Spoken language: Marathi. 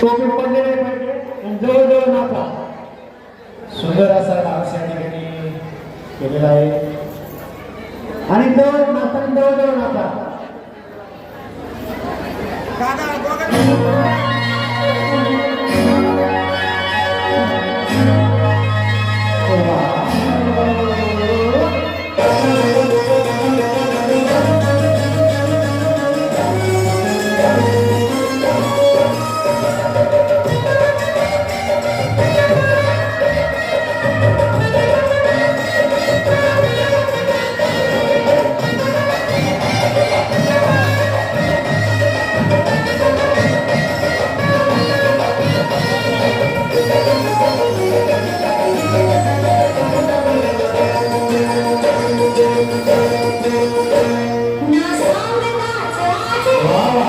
टोपी पडलेले पाहिजे आणि जवळजवळ नाचा सुंदर असा डान्स या ठिकाणी केलेला आहे आणि जवळ नाता आणि जवळजवळ नाचा ना Glória.